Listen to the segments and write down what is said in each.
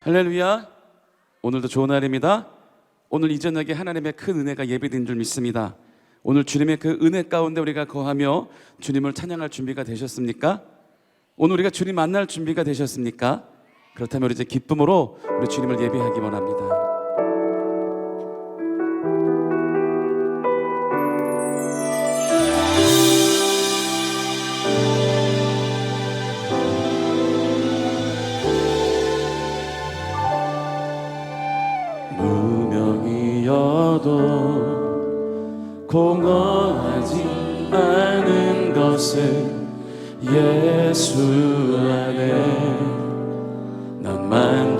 할렐루야. 오늘도 좋은 날입니다. 오늘 이 저녁에 하나님의 큰 은혜가 예배된 줄 믿습니다. 오늘 주님의 그 은혜 가운데 우리가 거하며 주님을 찬양할 준비가 되셨습니까? 오늘 우리가 주님 만날 준비가 되셨습니까? 그렇다면 이제 기쁨으로 우리 주님을 예배하기 원합니다. 예수 안에 난 만족함이라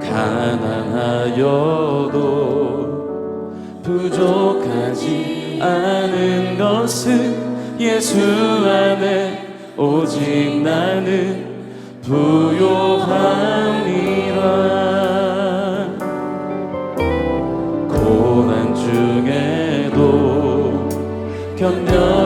가난하여도 부족하지 않은 것은 예수 안에 오직 나는 부요함이라. 고난 중에도 견뎌낼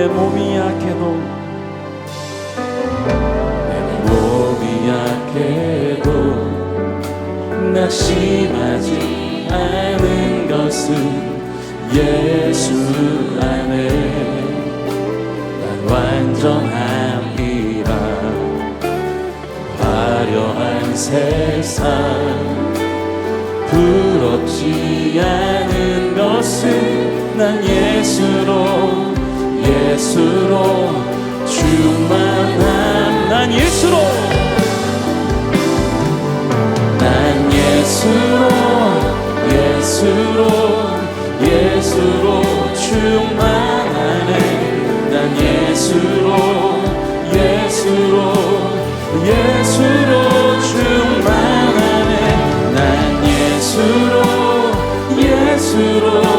내 몸이 약해도 내 몸이 약해도 낙심하지 않은 것은 예수 안에 난 완전함이라. 화려한 세상 부럽지 않은 것은 난 예수로 예수로 충만함 난 예수로. 난 예수로 예수로 예수로 충만하네. 난 예수로 예수로 예수로 충만하네. 난 예수로 예수로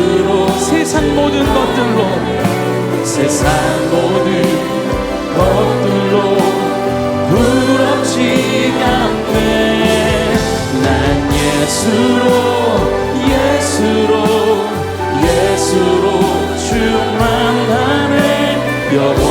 예수로 세상 모든 것들로 세상 모든 것들로 부럽지 않네 난 예수로 예수로 예수로 충만하네. 영원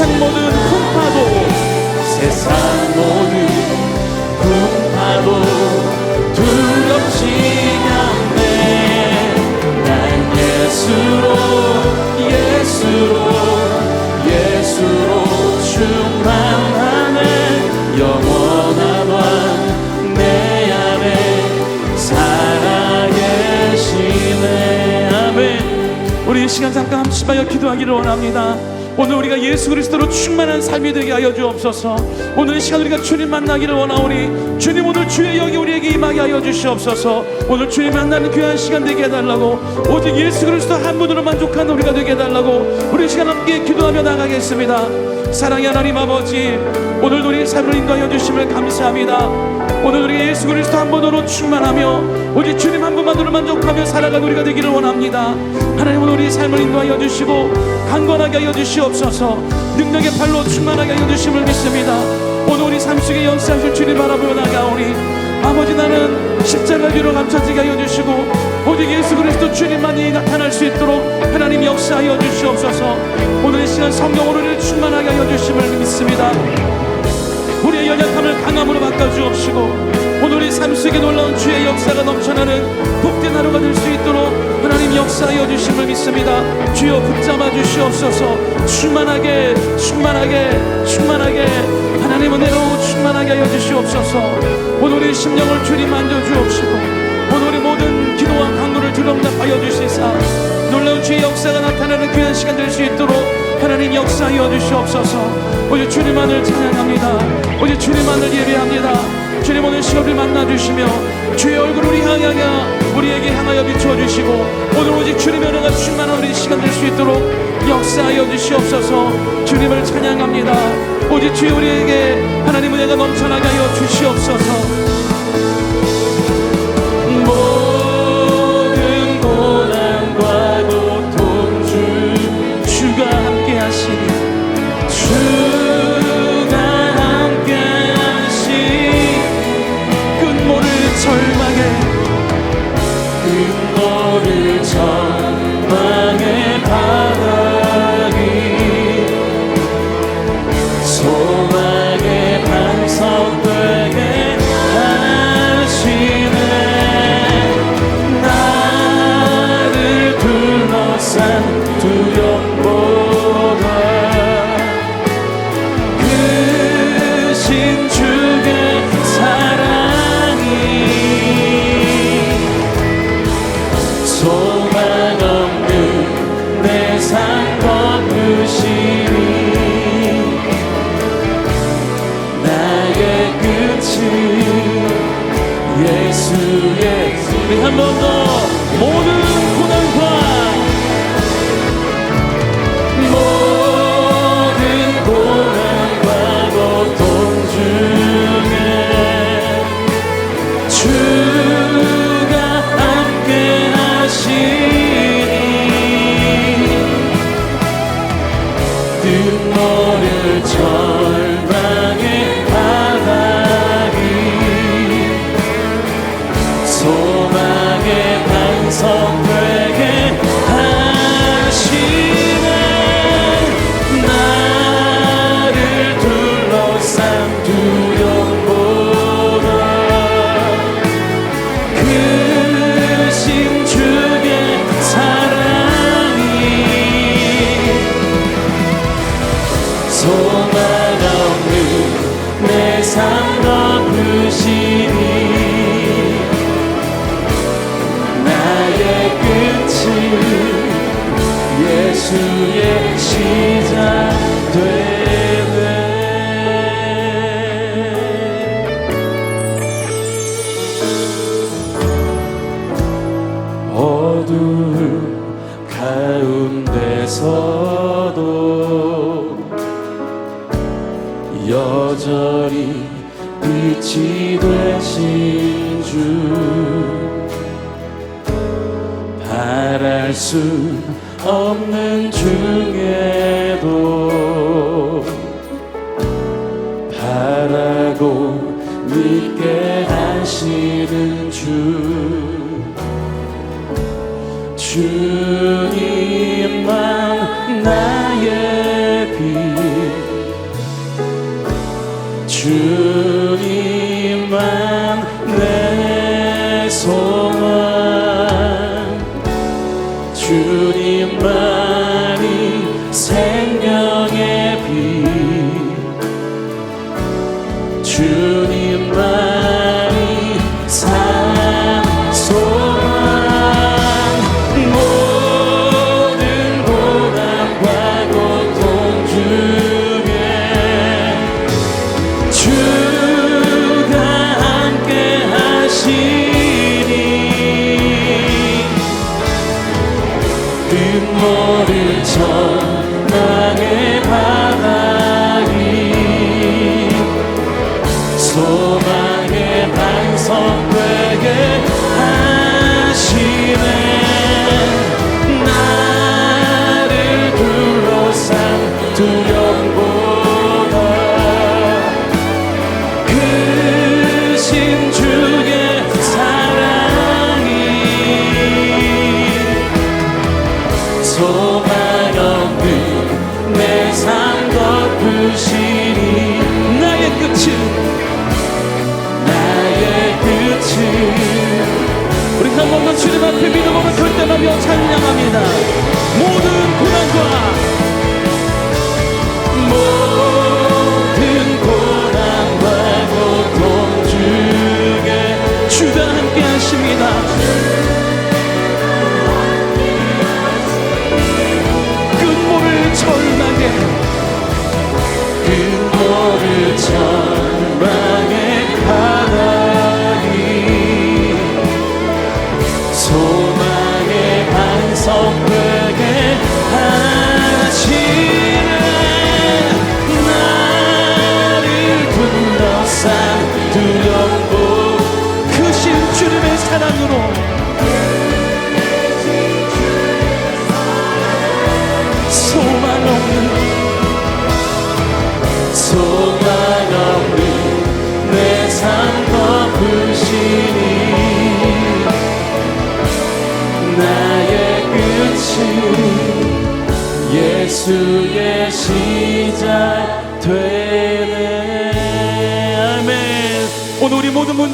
세상 모든 시간 잠깐 함께하여 기도하기를 원합니다. 오늘 우리가 예수 그리스도로 충만한 삶이 되게 하여 주옵소서. 오늘 이 시간 우리가 주님 만나기를 원하오니 주님 오늘 주의 영이 우리에게 임하게 하여 주시옵소서. 오늘 주님 만나는 귀한 시간 되게 해달라고 오직 예수 그리스도 한 분으로 만족하는 우리가 되게 해달라고 우리 이 시간 함께 기도하며 나가겠습니다. 사랑의 하나님 아버지, 오늘 우리 삶을 인도하여 주심을 감사합니다. 오늘 우리 예수 그리스도 한 분으로 충만하며 오직 주님 한 분만으로 만족하며 살아가는 우리가 되기를 원합니다. 하나님 오늘 우리 삶을 인도하여 주시고 강건하게 하여 주시옵소서. 능력의 팔로 충만하게 하여 주심을 믿습니다. 오늘 우리 삶 속에 역사하실 주님 바라보며 나가오니 아버지 나는 십자가 뒤로 감춰지게 하여 주시고 오직 예수 그리스도 주님만이 나타날 수 있도록 하나님 역사하여 주시옵소서. 오늘 이 시간 성령으로 우리를 충만하게 하여 주심을 믿습니다. 우리의 연약함을 강함으로 바꿔주옵시고 오늘 우리 삶 속에 놀라운 주의 역사가 넘쳐나는 복된 하루가 될 수 있도록 하나님 역사하여 주심을 믿습니다. 주여 붙잡아 주시옵소서. 충만하게 충만하게 충만하게 하나님 은혜로 충만하게 하여 주시옵소서. 오늘 우리 심령을 주님 만져주옵시고 오늘 우리 모든 기도와 강도를 들응답하여 주시사. 놀라운 주의 역사가 나타나는 귀한 시간 될 수 있도록 하나님 역사하여 주시옵소서. 오직 주님만을 찬양합니다. 오직 주님만을 예배합니다. 주님 오늘 시험을 만나 주시며 주의 얼굴 우리 향하여 우리에게 향하여 비추어 주시고 오늘 오직 주님의 은혜가 충만한 우리 시간 될 수 있도록 역사하여 주시옵소서. 주님을 찬양합니다 오직 주의 우리에게 하나님 은혜가 넘쳐나게 하여 주시옵소서. 모든 고난과 고통 주 주가 함께 하시니 주가 함께 하시니 끝모를 절망에 끝모를 절망에 주님만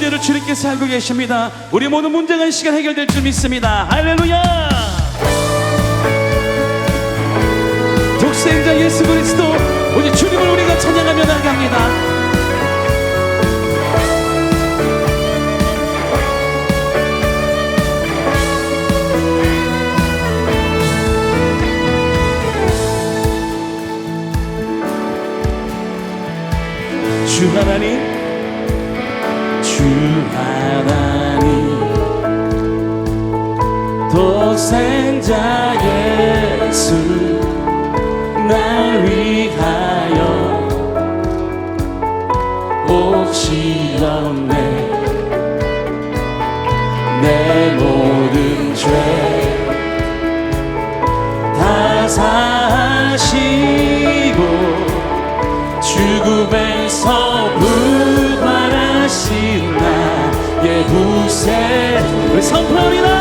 문제를 주님께서 알고 계십니다. 우리 모든 문제가 이 시간 해결될 줄 믿습니다. 할렐루야! 독생자 예수 그리스도 우리 주님을 우리가 찬양하며 나갑니다. 주 하나님 독생자 예수 날 위하여 옥시 없네 내 모든 죄 다 사하시고 죽음에서 부활하신 나의 후세. 왜 선포리라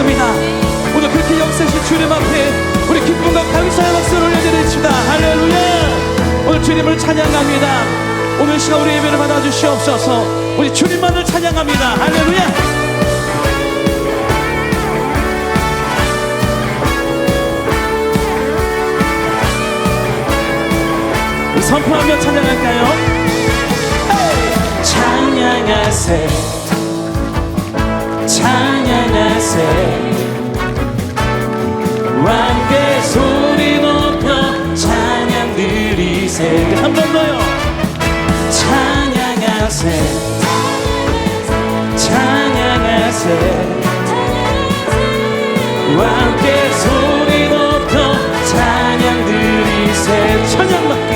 믿습니다. 오늘 그렇게 역사신 주님 앞에 우리 기쁨과 감사의 박수를 올려드립시다. 할렐루야! 오늘 주님을 찬양합니다. 오늘 시간 우리 예배를 받아주시옵소서. 우리 주님만을 찬양합니다. 할렐루야! 선포하며 찬양할까요? 찬양하세 찬양하세. 왕께 소리 높여 찬양 드리세. 한 번 더요. 찬양하세. 찬양하세. 왕께 소리 높여 찬양 드리세. 찬양받기.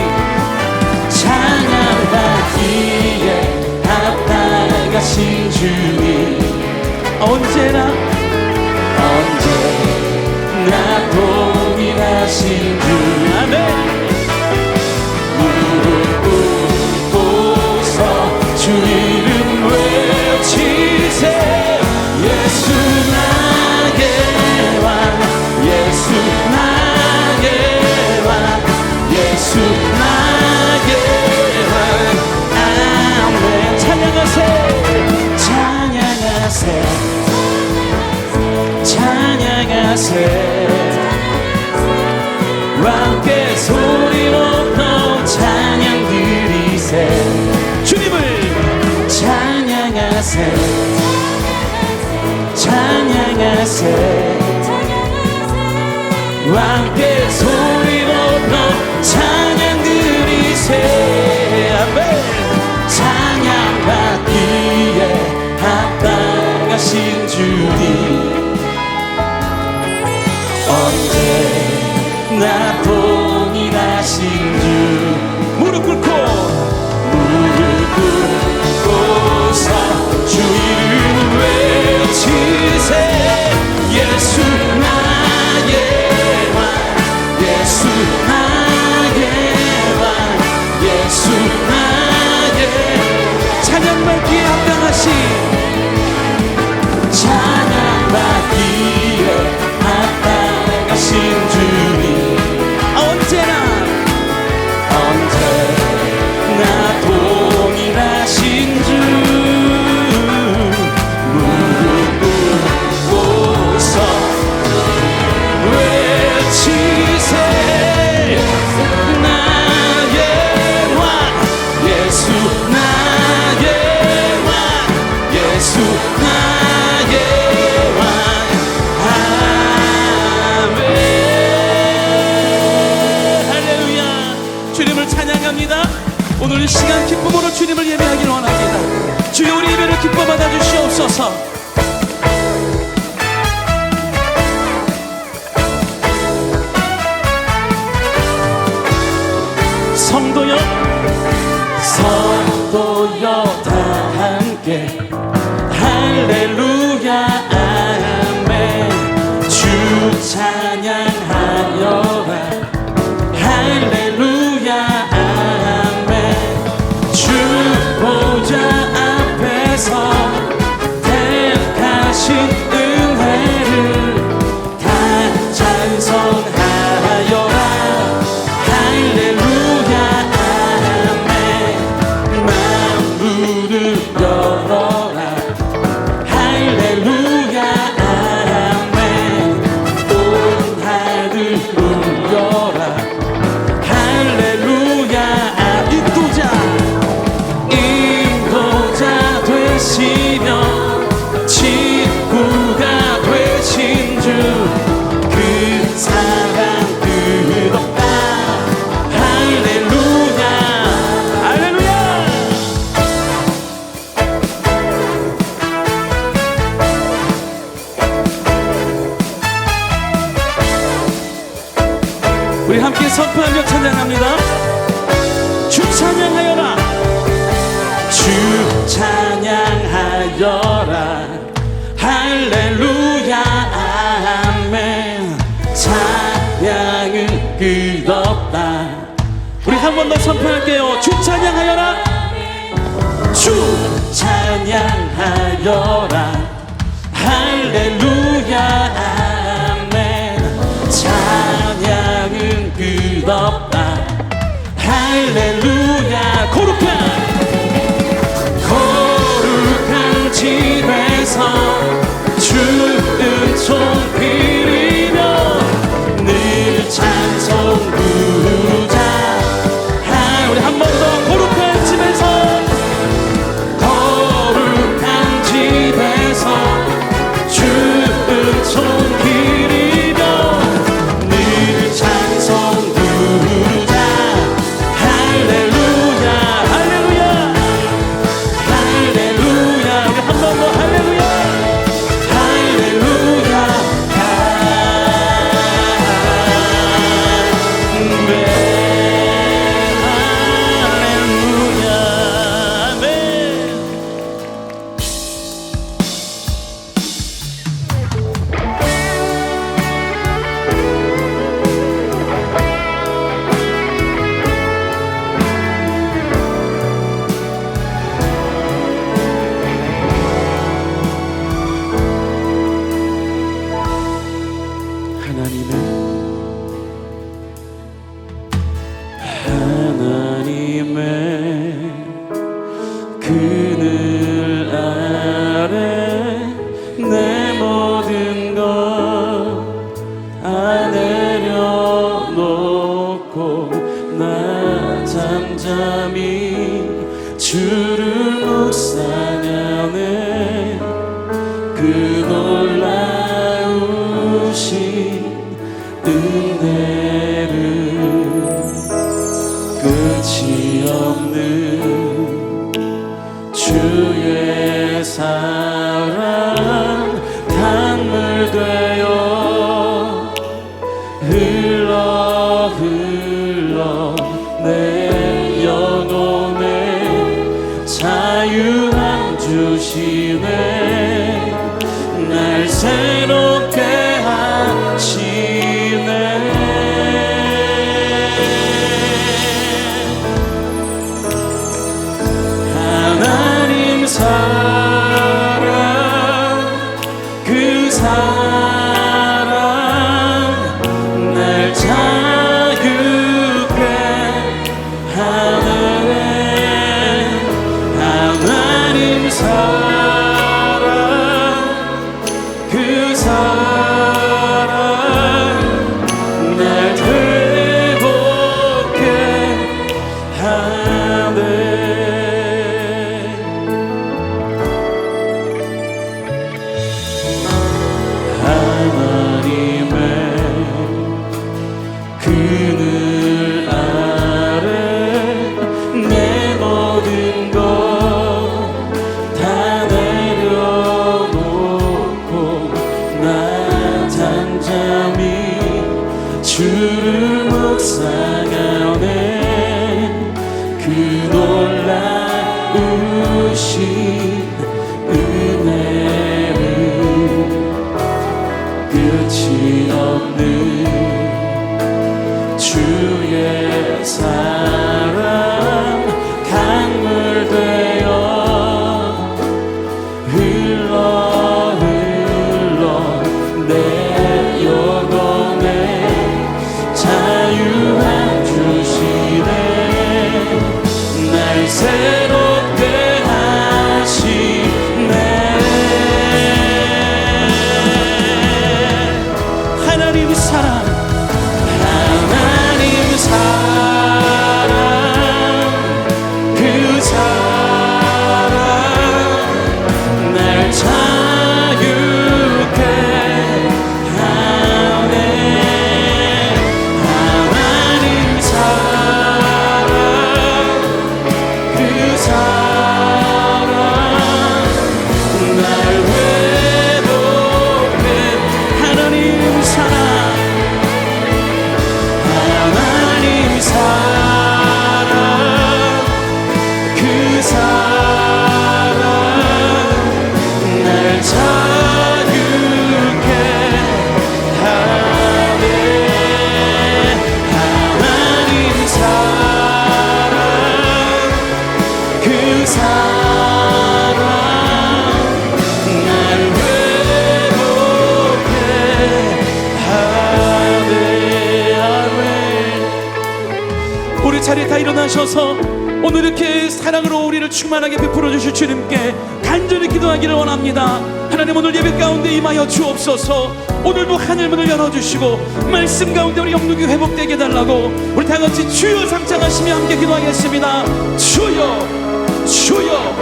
찬양받기에 합당하신 언제나 언제나 찬양하세 왕께 소리 높여 찬양 드리세. 주님을 찬양하세. 찬양하세. 왕께 찬양합니다. 주 찬양하여라. 주 찬양하여라. 할렐루야 아멘. 찬양은 끝없다. 우리 한 번 더 선포할게요. 주 찬양하여라. 주 찬양하여라. 할렐루야 Hallelujah 잠잠히 주를 묵상하 일어나셔서 오늘 이렇게 사랑으로 우리를 충만하게 베풀어 주실 주님께 간절히 기도하기를 원합니다. 하나님 오늘 예배 가운데 임하여 주옵소서. 오늘도 하늘 문을 열어주시고 말씀 가운데 우리 영육이 회복되게 해달라고 우리 다 같이 주여 상창하시며 함께 기도하겠습니다. 주여, 주여,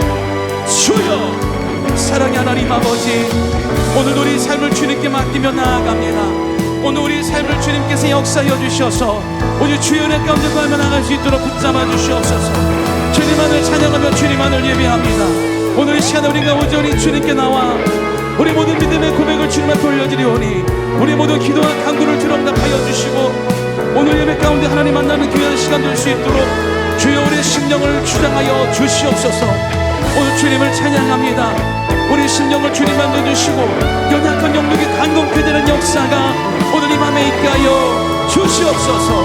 주여. 사랑의 하나님 아버지, 오늘 우리 삶을 주님께 맡기며 나아갑니다. 오늘 우리 삶을 주님께서 역사하여 주셔서 오늘 주연의 가운데 가며 나갈 수 있도록 붙잡아 주시옵소서. 주님만을 찬양하며 주님만을 예배합니다. 오늘 이 시간 우리가 온전히 주님께 나와 우리 모든 믿음의 고백을 주님 앞에 올려드리오니 우리 모두 기도와 간구를 드럼답하여 주시고 오늘 예배 가운데 하나님 만나는 귀한 시간 될 수 있도록 주여 우리의 심령을 주장하여 주시옵소서 오늘 주님을 찬양합니다. 우리 심령을 주님 만들어주시고 연약한 영역이 강건케 되는 역사가 오늘 이 밤에 있게 하여 주시옵소서